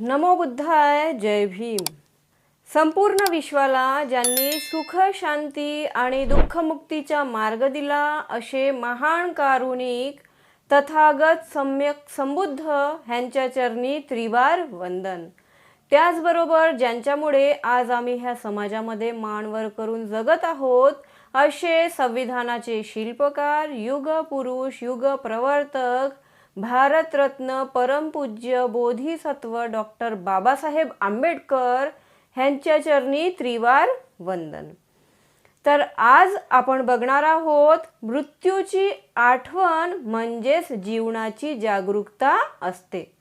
नमो बुद्धाय जय भीम. संपूर्ण विश्वाला ज्यांनी सुख शांती आणि दुःखमुक्तीचा मार्ग दिला असे महान कारुणिक तथागत सम्यक संबुद्ध ह्यांच्या चरणी त्रिवार वंदन. त्याचबरोबर ज्यांच्यामुळे आज आम्ही ह्या समाजामध्ये मानवर करून जगत आहोत असे संविधानाचे शिल्पकार युग पुरुष युग प्रवर्तक भारतरत्न परमपूज्य बोधिसत्व डॉक्टर बाबासाहेब आंबेडकर ह्यांच्या चरणी त्रिवार वंदन. तर आज आपण बघणार आहोत मृत्यूची आठवण म्हणजेच जीवनाची जागरूकता असते.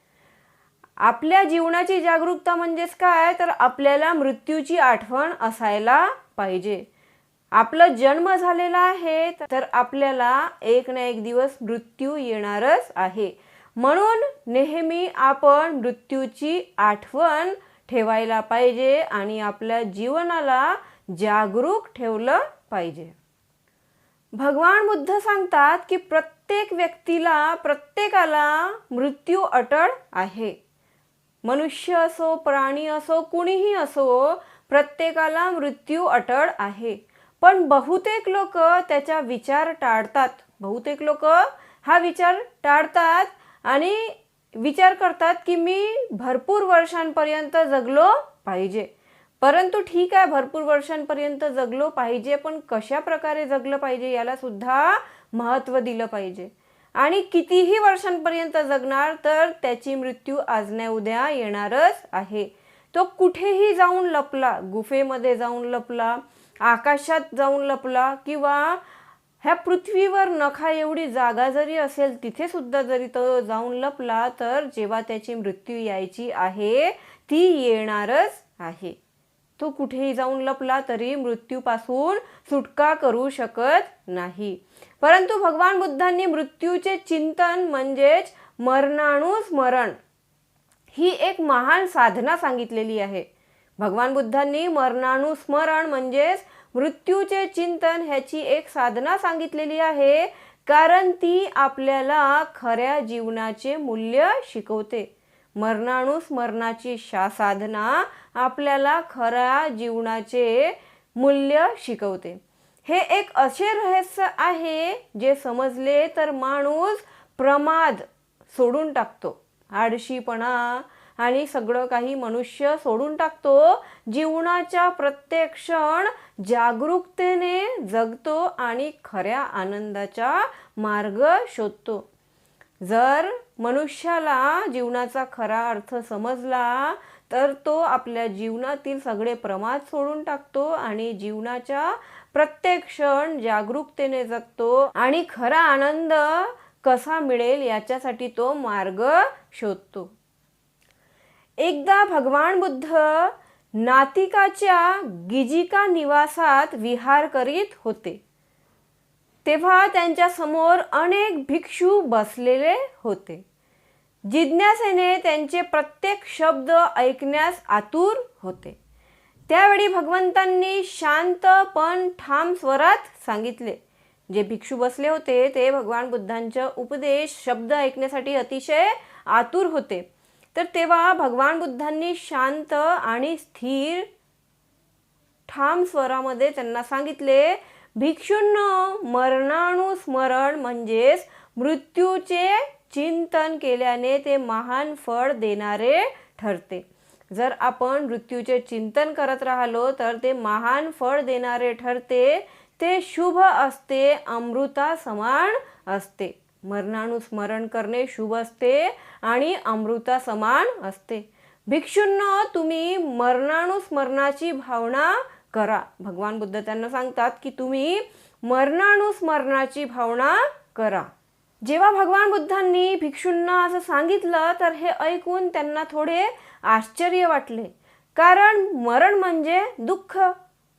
आपल्या जीवनाची जागरूकता म्हणजेच काय? तर आपल्याला मृत्यूची आठवण असायला पाहिजे. आपला जन्म झालेला आहे तर आपल्याला एक ना एक दिवस मृत्यू येणारच आहे. म्हणून नेहमी आपण मृत्यूची आठवण ठेवायला पाहिजे आणि आपल्या जीवनाला जागरूक ठेवलं पाहिजे. भगवान बुद्ध सांगतात की प्रत्येक व्यक्तीला प्रत्येकाला मृत्यू अटळ आहे. मनुष्य असो प्राणी असो कुणीही असो प्रत्येकाला मृत्यू अटळ आहे. पण बहुतेक लोक त्याचा विचार टाळतात. बहुतेक लोक हा विचार टाळतात आणि विचार करतात की मी भरपूर वर्षांपर्यंत जगलो पाहिजे. परंतु ठीक आहे भरपूर वर्षांपर्यंत जगलो पाहिजे पण कशा प्रकारे जगलं पाहिजे याला सुद्धा महत्त्व दिलं पाहिजे. आणि कितीही वर्षांपर्यंत जगणार तर त्याची मृत्यू आज नाही उद्या येणारच आहे. तो कुठेही जाऊन लपला गुफेमध्ये जाऊन लपला आकाशात जाऊन लपला किंवा ह्या पृथ्वीवर नखा एवढी जागा जरी असेल तिथे सुद्धा जरी तो जाऊन लपला तर जेव्हा त्याची मृत्यू यायची आहे ती येणारच आहे. तो कुठेही जाऊन लपला तरी मृत्यूपासून सुटका करू शकत नाही. परंतु भगवान बुद्धांनी मृत्यूचे चिंतन म्हणजेच मरणानुस्मरण ही एक महान साधना सांगितलेली आहे. भगवान बुद्धांनी मरणानुस्मरण म्हणजेच मृत्यूचे चिंतन ह्याची एक साधना सांगितलेली आहे. कारण ती आपल्याला खऱ्या जीवनाचे मूल्य शिकवते. मरणानुस्मरणाची शा साधना आपल्याला खऱ्या जीवनाचे मूल्य शिकवते. हे एक असे रहस्य आहे जे समजले तर माणूस प्रमाद सोडून टाकतो. आळशीपणा आणि सगळं काही मनुष्य सोडून टाकतो. जीवनाच्या प्रत्येक क्षण जागरूकतेने जगतो आणि खऱ्या आनंदाचा मार्ग शोधतो. जर मनुष्याला जीवनाचा खरा अर्थ समजला तर तो आपल्या जीवनातील सगळे प्रमाद सोडून टाकतो आणि जीवनाच्या प्रत्येक क्षण जागरूकतेने जगतो आणि खरा आनंद कसा मिळेल याच्यासाठी तो मार्ग शोधतो. एकदा भगवान बुद्ध नातिकाच्या गिजिका निवासात विहार करीत होते. तेव्हा त्यांच्यासमोर अनेक भिक्षू बसलेले होते. जिज्ञासेने त्यांचे प्रत्येक शब्द ऐकण्यास आतुर होते. त्यावेळी भगवंतांनी शांत पण ठाम स्वरात सांगितले. जे भिक्षू बसले होते ते भगवान बुद्धांचा उपदेश शब्द ऐकण्यासाठी अतिशय आतुर होते. तर तेव्हा भगवान बुद्धांनी शांत आणि स्थिर ठाम स्वरामध्ये त्यांना सांगितले भिक्षूंनो मरणानुस्मरण म्हणजेच मृत्यूचे चिंतन केल्याने ते महान फळ देणारे ठरते. जर आपण मृत्यूचे चिंतन करत राहिलो तर ते महान फळ देणारे ठरते. ते शुभ असते अमृता समान असते. मरणानुस्मरण करणे शुभ असते आणि अमृता समान असते. भिक्षूंनो तुम्ही मरणानुस्मरणाची भावना करा. भगवान बुद्ध त्यांना सांगतात की तुम्ही मरणानुस्मरणाची भावना करा. जेव्हा भगवान बुद्धांनी भिक्षूंना असं सांगितलं तर हे ऐकून त्यांना थोडे आश्चर्य वाटले. कारण मरण म्हणजे दुःख.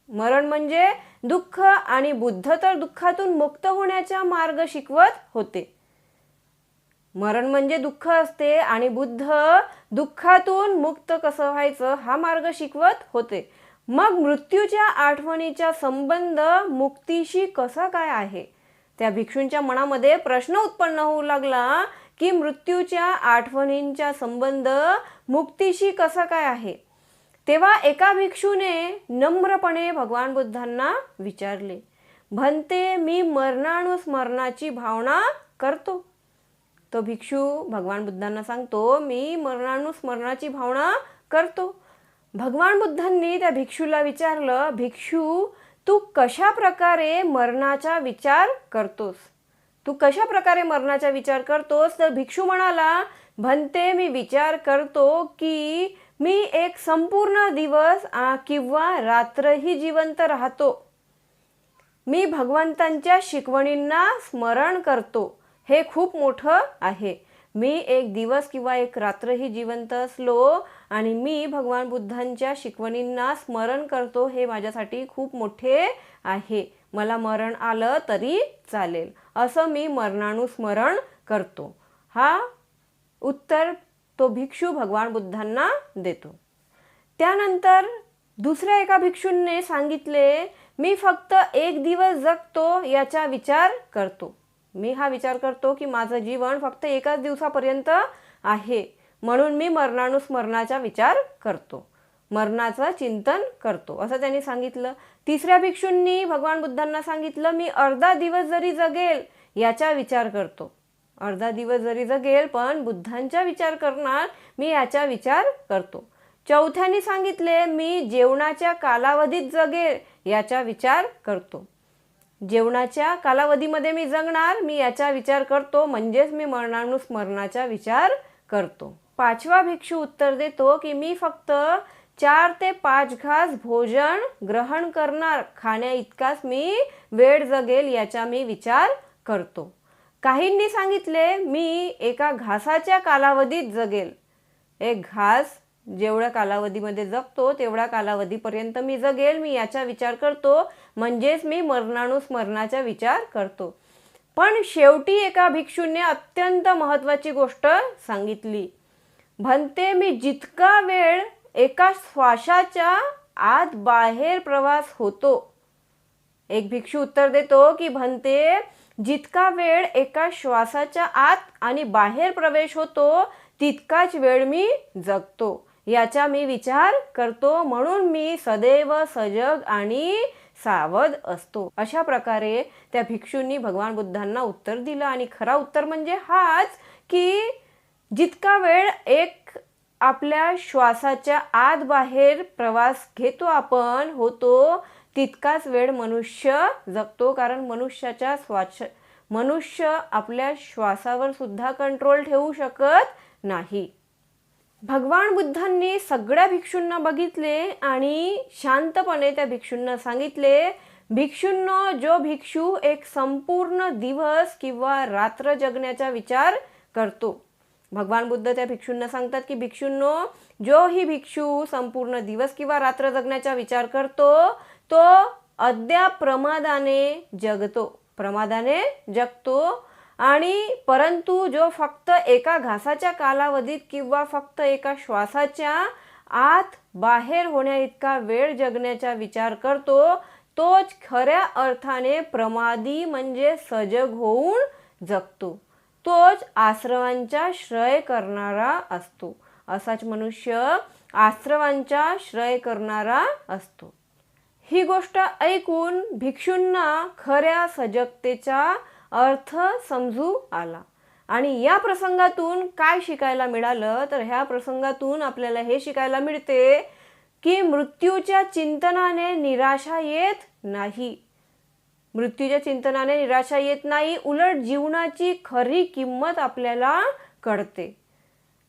मरण म्हणजे दुःख आणि बुद्ध तर दुःखातून मुक्त होण्याचा मार्ग शिकवत होते. मरण म्हणजे दुःख असते आणि बुद्ध दुःखातून मुक्त कसं व्हायचं हा मार्ग शिकवत होते. मग मृत्यूच्या आठवणीचा संबंध मुक्तीशी कसा काय आहे? त्या भिक्षूंच्या मनामध्ये प्रश्न उत्पन्न होऊ लागला की मृत्यूच्या आठवणींचा संबंध मुक्तीशी कसा काय आहे? तेव्हा एका भिक्षूने नम्रपणे भगवान बुद्धांना विचारले म्हणते मी मरणानुस्मरणाची भावना करतो. तो भिक्षू भगवान बुद्धांना सांगतो मी मरणानुस्मरणाची भावना करतो. भगवान बुद्धांनी त्या भिक्षूला विचारलं भिक्षू तू कशा प्रकारे मरणाचा विचार करतोस? तू कशा प्रकारे मरणाचा विचार करतोस? तर भिक्षू म्हणाला भंते मी विचार करतो की मी एक संपूर्ण दिवस किंवा रात्रही जिवंत राहतो. मी भगवंतांच्या शिकवणींना स्मरण करतो. हे खूप मोठं आहे. मी एक दिवस किंवा एक रात्रही जिवंत असलो आणि मी भगवान बुद्धांच्या शिकवणींना स्मरण करतो हे माझ्यासाठी खूप मोठे आहे. मला मरण आलं तरी चालेल. असं मी मरणानुस्मरण करतो. हा उत्तर तो भिक्षू भगवान बुद्धांना देतो. त्यानंतर दुसऱ्या एका भिक्षूंनी सांगितले मी फक्त एक दिवस जगतो याचा विचार करतो. मी हा विचार करतो की माझं जीवन फक्त एकाच दिवसापर्यंत आहे. म्हणून मी मरणानुस्मरणाचा विचार करतो. मरणाचं चिंतन करतो. असं त्यांनी सांगितलं. तिसऱ्या भिक्षूंनी भगवान बुद्धांना सांगितलं मी अर्धा दिवस जरी जगेल याचा विचार करतो. अर्धा दिवस जरी जगेल पण बुद्धांचा विचार करणार मी याचा विचार करतो. चौथ्याने सांगितले मी जेवणाच्या कालावधीत जगेल याचा विचार करतो. जेवणाच्या कालावधीमध्ये मी जगणार मी याचा विचार करतो म्हणजेच मी मरणानुस्मरणाचा विचार करतो. पाचवा भिक्षू उत्तर देतो की मी फक्त चार ते पाच घास भोजन ग्रहण करणार खाण्या इतकाच मी वेळ जगेल याचा मी विचार करतो. काहींनी सांगितले मी एका घासाच्या कालावधीत जगेल. एक घास जेवढ्या कालावधीमध्ये जगतो तेवढ्या कालावधीपर्यंत मी जगेल मी याचा विचार करतो म्हणजेच मी मरणानुस्मरणाचा विचार करतो. पण शेवटी एका भिक्षूने अत्यंत महत्त्वाची गोष्ट सांगितली. म्हणते मी जितका वेळ एका श्वासाच्या आत बाहेर प्रवास होतो. एक भिक्षू उत्तर देतो की म्हणते जितका वेळ एका श्वासाच्या आत आणि बाहेर प्रवेश होतो तितकाच वेळ मी जगतो. याचा मी विचार करतो म्हणून मी सदैव सजग आणि सावध असतो. अशा प्रकारे त्या भिक्षूंनी भगवान बुद्धांना उत्तर दिलं आणि खरा उत्तर म्हणजे हाच की जितका वेळ एक आपल्या श्वासाच्या आत बाहेर प्रवास घेतो आपण होतो तितकाच वेळ मनुष्य जगतो. कारण मनुष्याच्या स्वाच मनुष्य आपल्या श्वासावर सुद्धा कंट्रोल ठेवू शकत नाही. भगवान बुद्धांनी सगळ्या भिक्षूंना बघितले आणि शांतपणे त्या भिक्षूंना सांगितले भिक्षूंनो जो भिक्षू एक संपूर्ण दिवस किंवा रात्र जगण्याचा विचार करतो. भगवान बुद्ध त्या भिक्षूंना सांगतात की भिक्षूंनो जो ही भिक्षू संपूर्ण दिवस किंवा रात्र जगण्याचा विचार करतो तो अद्याप प्रमादाने जगतो प्रमादाने जगतो आणि परंतु जो फक्त एका घासाच्या कालावधीत किंवा फक्त एका श्वासाच्या आत बाहेर होण्या इतका वेळ जगण्याचा विचार करतो तोच खऱ्या अर्थाने प्रमादी म्हणजे सजग होऊन जगतो. तोच आश्रवांचा श्रय करणारा असतो. असाच मनुष्य आश्रवांचा श्रय करणारा असतो. ही गोष्ट ऐकून भिक्षूंना खऱ्या सजगतेचा अर्थ समजू आला. आणि या प्रसंगातून काय शिकायला मिळालं? तर ह्या प्रसंगातून आपल्याला हे शिकायला मिळते की मृत्यूच्या चिंतनाने निराशा येत नाही. मृत्यूच्या चिंतनाने निराशा येत नाही उलट जीवनाची खरी किंमत आपल्याला कळते.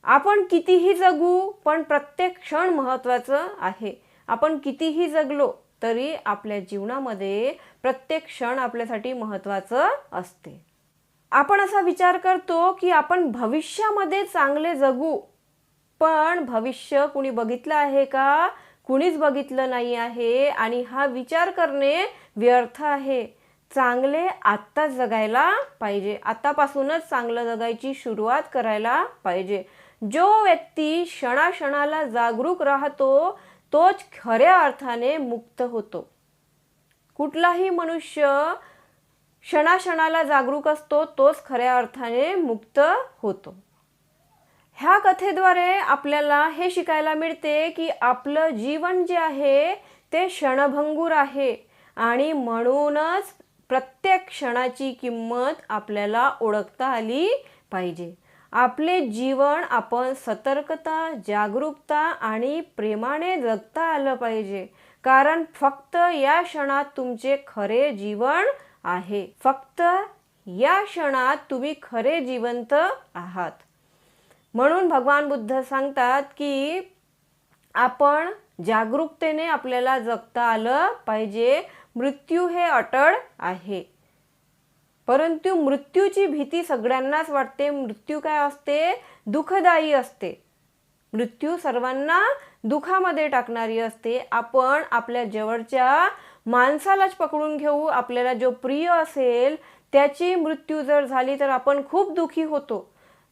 आपण कितीही जगू पण प्रत्येक क्षण महत्त्वाचं आहे. आपण कितीही जगलो तरी आपल्या जीवनामध्ये प्रत्येक क्षण आपल्यासाठी महत्त्वाचं असते. आपण असा विचार करतो की आपण भविष्यामध्ये चांगले जगू. पण भविष्य कुणी बघितलं आहे का? कुणीच बघितलं नाही आहे आणि हा विचार करणे व्यर्थ आहे. चांगले आत्ताच जगायला पाहिजे. आतापासूनच चांगलं जगायची सुरुवात करायला पाहिजे. जो व्यक्ती क्षणाक्षणाला जागरूक राहतो तोच खऱ्या अर्थाने मुक्त होतो. कुठलाही मनुष्य क्षणाक्षणाला जागरूक असतो तोच खऱ्या अर्थाने मुक्त होतो. ह्या कथेद्वारे आपल्याला हे शिकायला मिळते की आपलं जीवन जे आहे ते क्षणभंगूर आहे आणि म्हणूनच प्रत्येक क्षणाची किंमत आपल्याला ओळखता आली पाहिजे. आपले जीवन आपण सतर्कता जागरूकता आणि प्रेमाने जगता आलं पाहिजे. कारण फक्त या क्षणात तुमचे खरे जीवन आहे. फक्त या क्षणात तुम्ही खरे जिवंत आहात. म्हणून भगवान बुद्ध सांगतात की आपण जागरूकतेने आपल्याला जगता आलं पाहिजे. मृत्यू हे अटळ आहे. परंतु मृत्यूची भीती सगळ्यांनाच वाटते. मृत्यू काय असते? दुःखदायी असते. मृत्यू सर्वांना दुखामध्ये टाकणारी असते. आपण आपल्या जवळच्या माणसालाच पकडून घेऊ. आपल्याला जो प्रिय असेल त्याची मृत्यू जर झाली तर आपण खूप दुखी होतो.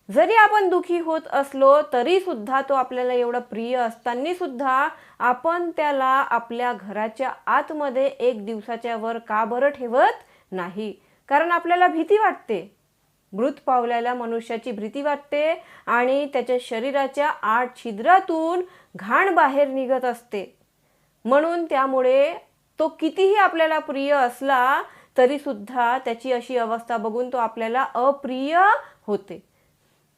जरी आपण दुखी होत असलो तरी सुद्धा तो आपल्याला एवढा प्रिय असताना सुद्धा आपण त्याला आपल्या घराच्या आतमध्ये एक दिवसाच्या वर का बरं ठेवत नाही? कारण आपल्याला भीती वाटते. मृत पावलेल्या मनुष्याची भीती वाटते आणि त्याच्या शरीराच्या आठ छिद्रातून घाण बाहेर निघत असते. म्हणून त्यामुळे तो कितीही आपल्याला प्रिय असला तरी सुद्धा त्याची अशी अवस्था बघून तो आपल्याला अप्रिय होते.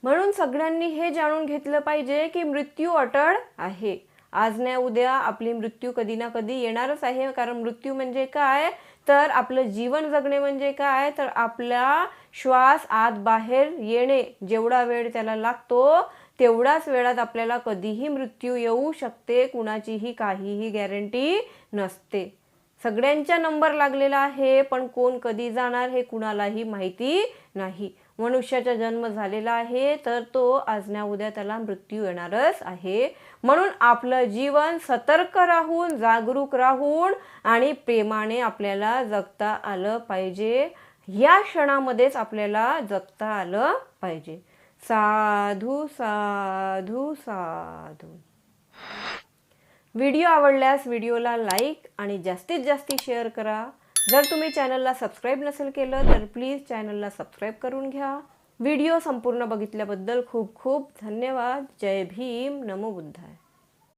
म्हणून सगळ्यांनी हे जाणून घेतलं पाहिजे की मृत्यू अटळ आहे. आज नाही उद्या आपली मृत्यू कधी ना कधी येणारच आहे. कारण मृत्यू म्हणजे काय? तर आपलं जीवन जगणे म्हणजे काय? तर आपला श्वास आत बाहेर येणे. जेवढा वेळ त्याला लागतो तेवढाच वेळात आपल्याला कधीही मृत्यू येऊ शकते. कुणाचीही काहीही गॅरंटी नसते. सगळ्यांचा नंबर लागलेला आहे पण कोण कधी जाणार हे कुणालाही माहिती नाही. मनुष्याचा जन्म झालेला आहे तर तो आज ना उद्या त्याला मृत्यू येणारच आहे. म्हणून आपलं जीवन सतर्क राहून जागरूक राहून आणि प्रेमाने आपल्याला जगता आलं पाहिजे. या क्षणामध्येच आपल्याला जगता आलं पाहिजे. साधू साधू साधू. व्हिडिओ आवडल्यास व्हिडिओला लाईक आणि जास्तीत जास्त शेअर करा. जर तुम्ही चॅनलला सबस्क्राईब नसेल केलं तर प्लीज चॅनलला सबस्क्राईब करून घ्या. व्हिडिओ संपूर्ण बघितल्याबद्दल खूप खूप धन्यवाद. जय भीम. नमो बुद्धाय.